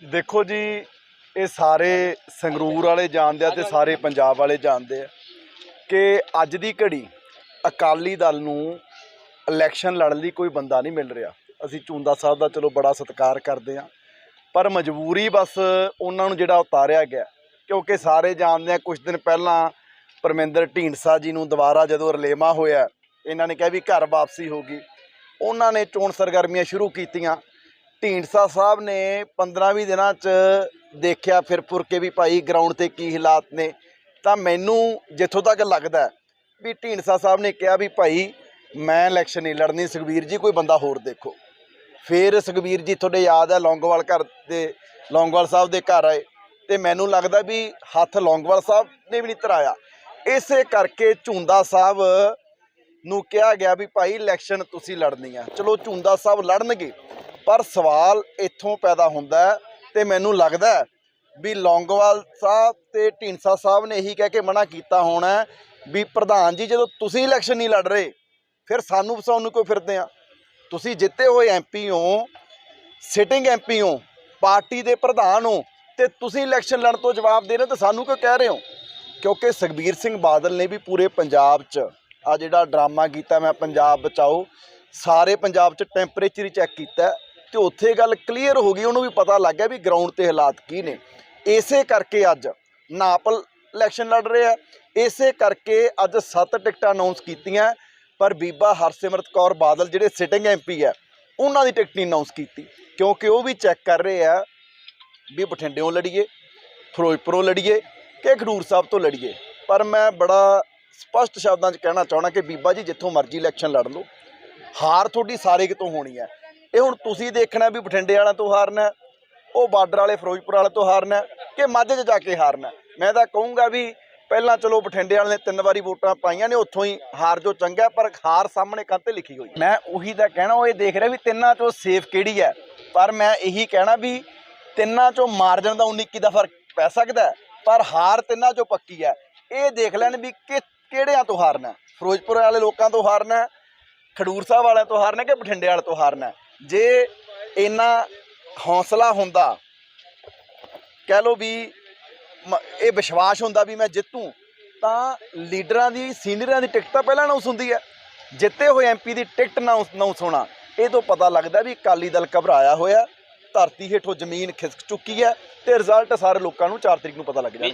ਦੇਖੋ ਜੀ, ਇਹ ਸਾਰੇ ਸੰਗਰੂਰ ਵਾਲੇ ਜਾਣਦੇ ਆ ਤੇ ਸਾਰੇ ਪੰਜਾਬ ਵਾਲੇ ਜਾਣਦੇ ਆ ਕਿ ਅੱਜ ਦੀ ਘੜੀ ਅਕਾਲੀ ਦਲ ਨੂੰ ਇਲੈਕਸ਼ਨ ਲੜਨ ਲਈ ਕੋਈ ਬੰਦਾ ਨਹੀਂ ਮਿਲ ਰਿਹਾ। ਅਸੀਂ ਚੁੰਦਾ ਸਾਹਿਬ ਦਾ ਚਲੋ ਬੜਾ ਸਤਿਕਾਰ ਕਰਦੇ ਆ, ਪਰ ਮਜਬੂਰੀ ਬਸ ਉਹਨਾਂ ਨੂੰ ਜਿਹੜਾ ਉਤਾਰਿਆ ਗਿਆ, ਕਿਉਂਕਿ ਸਾਰੇ ਜਾਣਦੇ ਆ ਕੁਝ ਦਿਨ ਪਹਿਲਾਂ ਪਰਮਿੰਦਰ ਢੀਂਡਸਾ ਜੀ ਨੂੰ ਦੁਬਾਰਾ ਜਦੋਂ ਰਲੇਮਾ ਹੋਇਆ, ਇਹਨਾਂ ਨੇ ਕਿਹਾ ਵੀ ਘਰ ਵਾਪਸੀ ਹੋਗੀ ਉਹਨਾਂ ਨੇ ਚੋਣ ਸਰਗਰਮੀਆਂ ਸ਼ੁਰੂ ਕੀਤੀਆਂ ਢੀਂਡਸਾ ਸਾਹਿਬ ਨੇ 15-20 ਦਿਨਾਂ 'ਚ ਦੇਖਿਆ ਫਿਰ ਫੁਰ ਕੇ ਵੀ ਭਾਈ ਗਰਾਊਂਡ ਤੇ ਕੀ ਹਾਲਾਤ ਨੇ। ਤਾਂ ਮੈਨੂੰ ਜਿੱਥੋਂ ਤੱਕ ਲੱਗਦਾ ਵੀ ਢੀਂਡਸਾ ਸਾਹਿਬ ਨੇ ਕਿਹਾ ਵੀ ਭਾਈ ਮੈਂ ਇਲੈਕਸ਼ਨ ਨਹੀਂ ਲੜਨੀ, ਸੁਖਬੀਰ ਜੀ ਕੋਈ ਬੰਦਾ ਹੋਰ ਦੇਖੋ। ਫਿਰ ਸੁਖਬੀਰ ਜੀ ਤੁਹਾਡੇ ਯਾਦ ਹੈ ਲੌਂਗੋਵਾਲ ਘਰ ਦੇ, ਲੌਂਗੋਵਾਲ ਸਾਹਿਬ ਦੇ ਘਰ ਆਏ ਤੇ ਮੈਨੂੰ ਲੱਗਦਾ ਵੀ ਹੱਥ ਲੌਂਗੋਵਾਲ ਸਾਹਿਬ ਨੇ ਵੀ ਨਹੀਂ ਧਰਾਇਆ। ਇਸੇ ਕਰਕੇ ਝੁੰਦਾ ਸਾਹਿਬ ਨੂੰ ਕਿਹਾ ਗਿਆ ਵੀ ਭਾਈ ਇਲੈਕਸ਼ਨ ਤੁਸੀਂ ਲੜਨੀ ਆ। ਚਲੋ ਝੁੰਦਾ ਸਾਹਿਬ ਲੜਨਗੇ। ਪਰ ਸਵਾਲ ਇੱਥੋਂ ਪੈਦਾ ਹੁੰਦਾ ਹੈ ਤੇ ਮੈਨੂੰ ਲੱਗਦਾ ਵੀ ਲੌਂਗੋਵਾਲ ਸਾਹਿਬ ਤੇ ਢੀਂਡਸਾ ਸਾਹਿਬ ਨੇ ਇਹੀ ਕਹਿ ਕੇ ਮਨਾ ਕੀਤਾ ਹੋਣਾ ਵੀ ਪ੍ਰਧਾਨ ਜੀ, ਜਦੋਂ ਤੁਸੀਂ ਇਲੈਕਸ਼ਨ ਨਹੀਂ ਲੜ ਰਹੇ, ਫਿਰ ਸਾਨੂੰ ਫਸਾਉਣ ਨੂੰ ਕੋਈ ਫਿਰਦੇ ਆ? ਤੁਸੀਂ ਜਿੱਤੇ ਹੋਏ ਐਮਪੀ ਹੋ ਸਿਟਿੰਗ ਐਮਪੀ ਹੋ, ਪਾਰਟੀ ਦੇ ਪ੍ਰਧਾਨ ਹੋ ਤੇ ਤੁਸੀਂ ਇਲੈਕਸ਼ਨ ਲੜਨ ਤੋਂ ਜਵਾਬ ਦੇ ਰਹੇ ਹੋ ਤੇ ਸਾਨੂੰ ਕਿਉਂ ਕਹਿ ਰਹੇ ਹੋ? ਕਿਉਂਕਿ ਸੁਖਬੀਰ ਸਿੰਘ ਬਾਦਲ ਨੇ ਵੀ ਪੂਰੇ ਪੰਜਾਬ 'ਚ ਆ ਜਿਹੜਾ ਡਰਾਮਾ ਕੀਤਾ, ਮੈਂ ਪੰਜਾਬ ਬਚਾਓ, ਸਾਰੇ ਪੰਜਾਬ 'ਚ ਟੈਂਪਰੇਚਰ ਹੀ ਚੈੱਕ ਕੀਤਾ ਤੇ ਉੱਥੇ ਗੱਲ ਕਲੀਅਰ ਹੋ ਗਈ, ਉਹਨੂੰ ਵੀ ਪਤਾ ਲੱਗ ਗਿਆ ਵੀ ਗਰਾਊਂਡ ਤੇ ਹਾਲਾਤ ਕੀ ਨੇ। ਇਸੇ ਕਰਕੇ ਅੱਜ ਨਾਪਲ ਇਲੈਕਸ਼ਨ ਲੜ ਰਹੇ ਆ। ਇਸੇ ਕਰਕੇ ਅੱਜ ਸੱਤ ਟਿਕਟਾਂ ਅਨਾਉਂਸ ਕੀਤੀਆਂ, ਪਰ ਬੀਬਾ ਹਰਸਿਮਰਤ ਕੌਰ ਬਾਦਲ, ਜਿਹੜੇ ਸਿਟਿੰਗ ਐਮਪੀ ਹੈ ਉਹਨਾਂ ਦੀ ਟਿਕਟ ਨਹੀਂ ਅਨਾਉਂਸ ਕੀਤੀ। ਕਿਉਂਕਿ ਉਹ ਵੀ ਚੈੱਕ ਕਰ ਰਹੇ ਆ ਵੀ ਬਠਿੰਡਿਓਂ ਲੜੀਏ, ਫਿਰੋਜ਼ਪੁਰੋਂ ਲੜੀਏ ਕਿ ਖਡੂਰ ਸਾਹਿਬ ਤੋਂ ਲੜੀਏ। ਪਰ ਮੈਂ ਬੜਾ ਸਪਸ਼ਟ ਸ਼ਬਦਾਂ 'ਚ ਕਹਿਣਾ ਚਾਹਣਾ ਕਿ ਬੀਬਾ ਜੀ, ਜਿੱਥੋਂ ਮਰਜ਼ੀ ਇਲੈਕਸ਼ਨ ਲੜ ਲਓ। ਹਾਰ ਤੁਹਾਡੀ ਸਾਰੇ ਕਿਤੋਂ ਹੋਣੀ ਹੈ ਇਹ ਹੁਣ ਤੁਸੀਂ ਦੇਖਣਾ ਵੀ ਬਠਿੰਡੇ ਵਾਲਿਆਂ ਤੋਂ ਹਾਰਨਾ ਉਹ ਬਾਰਡਰ ਵਾਲੇ, ਫਿਰੋਜ਼ਪੁਰ ਵਾਲੇ ਤੋਂ ਹਾਰਨਾ ਕਿ ਮਾਝੇ 'ਚ ਜਾ ਕੇ ਹਾਰਨਾ। ਮੈਂ ਤਾਂ ਕਹੂੰਗਾ ਵੀ ਪਹਿਲਾਂ ਚਲੋ ਬਠਿੰਡੇ ਵਾਲੇ ਨੇ ਤਿੰਨ ਵਾਰੀ ਵੋਟਾਂ ਪਾਈਆਂ ਨੇ, ਉੱਥੋਂ ਹੀ ਹਾਰ ਜੋ ਚੰਗਾ ਪਰ ਹਾਰ ਸਾਹਮਣੇ ਕੰਤੇ ਲਿਖੀ ਹੋਈ ਮੈਂ ਉਹੀ ਤਾਂ ਕਹਿਣਾ, ਉਹ ਇਹ ਦੇਖ ਰਿਹਾ ਵੀ ਤਿੰਨਾਂ ਚੋਂ ਸੇਫ ਕਿਹੜੀ ਹੈ। ਪਰ ਮੈਂ ਇਹੀ ਕਹਿਣਾ ਵੀ ਤਿੰਨਾਂ ਚੋਂ ਮਾਰਜਨ ਦਾ 19 ਦਾ ਫ਼ਰਕ ਪੈ ਸਕਦਾ ਪਰ ਹਾਰ ਤਿੰਨਾਂ ਚੋਂ ਪੱਕੀ ਹੈ। ਇਹ ਦੇਖ ਲੈਣ ਵੀ ਕਿ ਕਿਹੜਿਆਂ ਤੋਂ ਹਾਰਨਾ ਫਿਰੋਜ਼ਪੁਰ ਵਾਲੇ ਲੋਕਾਂ ਤੋਂ ਹਾਰਨਾ ਖਡੂਰ ਸਾਹਿਬ ਵਾਲਿਆਂ ਤੋਂ ਹਾਰਨਾ ਕਿ ਬਠਿੰਡੇ ਵਾਲੇ ਤੋਂ ਹਾਰਨਾ ਜੇ ਇੰਨਾ ਹੌਸਲਾ ਹੁੰਦਾ ਕਹਿ ਲਓ ਵੀ ਇਹ ਵਿਸ਼ਵਾਸ ਹੁੰਦਾ ਵੀ ਮੈਂ ਜਿੱਤੂ ਤਾਂ ਲੀਡਰਾਂ ਦੀ ਸੀਨੀਅਰਾਂ ਦੀ ਟਿਕਟ ਤਾਂ ਪਹਿਲਾਂ ਅਨਾਉਂਸ ਹੁੰਦੀ ਹੈ। ਜਿੱਤੇ ਹੋਏ ਐਮਪੀ ਦੀ ਟਿਕਟ ਅਨਾਉਂਸ ਹੋਣਾ। ਇਹ ਤੋਂ ਪਤਾ ਲੱਗਦਾ ਵੀ ਅਕਾਲੀ ਦਲ ਘਬਰਾਇਆ ਹੋਇਆ ਧਰਤੀ ਹੇਠੋਂ ਜ਼ਮੀਨ ਖਿਸਕ ਚੁੱਕੀ ਹੈ ਤੇ ਰਿਜ਼ਲਟ ਸਾਰੇ ਲੋਕਾਂ ਨੂੰ 4 ਤਰੀਕ ਨੂੰ ਪਤਾ ਲੱਗ ਜਾਣਾ